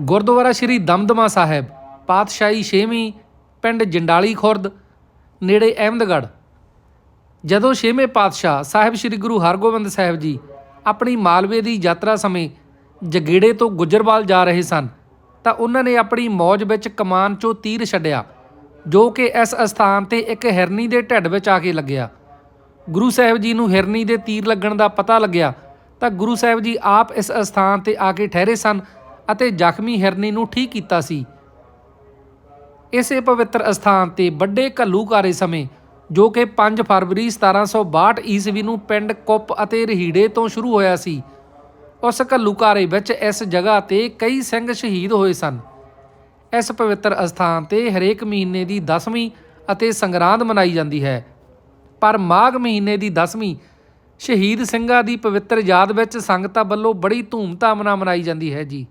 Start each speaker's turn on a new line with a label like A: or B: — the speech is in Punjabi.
A: ਗੁਰਦੁਆਰਾ ਸ੍ਰੀ ਦਮਦਮਾ ਸਾਹਿਬ, ਪਾਤਸ਼ਾਹੀ 6ਵੀਂ ਪਿੰਡ ਜੰਡਾਲੀ ਖੁਰਦ, ਨੇੜੇ ਅਹਿਮਦਗੜ੍ਹ। ਜਦੋਂ 6ਵੇਂ ਪਾਤਸ਼ਾਹ ਸਾਹਿਬ ਸ੍ਰੀ ਗੁਰੂ ਹਰਗੋਬਿੰਦ ਸਾਹਿਬ ਜੀ ਆਪਣੀ ਮਾਲਵੇ ਦੀ ਯਾਤਰਾ ਸਮੇਂ ਜਗੇੜੇ ਤੋਂ ਗੁੱਜਰਵਾਲ ਜਾ ਰਹੇ ਸਨ, ਤਾਂ ਉਹਨਾਂ ਨੇ ਆਪਣੀ ਮੌਜ ਵਿੱਚ ਕਮਾਨ 'ਚੋਂ ਤੀਰ ਛੱਡਿਆ, ਜੋ ਕਿ ਇਸ ਅਸਥਾਨ ਤੇ ਇੱਕ ਹਿਰਨੀ ਦੇ ਢਿੱਡ ਵਿੱਚ ਆ ਕੇ ਲੱਗਿਆ। ਗੁਰੂ ਸਾਹਿਬ ਜੀ ਨੂੰ ਹਿਰਨੀ ਦੇ ਤੀਰ ਲੱਗਣ ਦਾ ਪਤਾ ਲੱਗਿਆ, ਤਾਂ ਗੁਰੂ ਸਾਹਿਬ ਜੀ ਆਪ ਇਸ ਅਸਥਾਨ ਤੇ ਆ ਕੇ ਠਹਿਰੇ ਸਨ ਅਤੇ ਜ਼ਖਮੀ ਹਿਰਨੀ ਨੂੰ ਠੀਕ ਕੀਤਾ ਸੀ। ਇਸੇ ਪਵਿੱਤਰ ਅਸਥਾਨ ਤੇ ਵੱਡੇ ਘੱਲੂਘਾਰੇ ਸਮੇਂ, ਜੋ ਕਿ 5 ਫਰਵਰੀ 1762 ਈਸਵੀ ਨੂੰ ਪਿੰਡ ਕੁੱਪ ਅਤੇ ਰਹੀੜੇ ਤੋਂ ਸ਼ੁਰੂ ਹੋਇਆ ਸੀ, ਉਸ ਘੱਲੂਕਾਰੇ ਵਿੱਚ ਇਸ ਜਗ੍ਹਾ ਤੇ ਕਈ ਸਿੰਘ ਸ਼ਹੀਦ ਹੋਏ ਸਨ। ਇਸ ਪਵਿੱਤਰ ਅਸਥਾਨ ਤੇ ਹਰੇਕ ਮਹੀਨੇ ਦੀ 10ਵੀਂ ਅਤੇ ਸੰਗਰਾਂਦ ਮਨਾਈ ਜਾਂਦੀ ਹੈ। ਪਰ ਮਾਘ ਮਹੀਨੇ ਦੀ 10ਵੀਂ ਸ਼ਹੀਦ ਸਿੰਘਾਂ ਦੀ ਪਵਿੱਤਰ ਯਾਦ ਵਿੱਚ ਸੰਗਤਾਂ ਵੱਲੋਂ ਬੜੀ ਧੂਮਧਾਮ ਨਾਲ ਮਨਾਈ ਜਾਂਦੀ ਹੈ ਜੀ।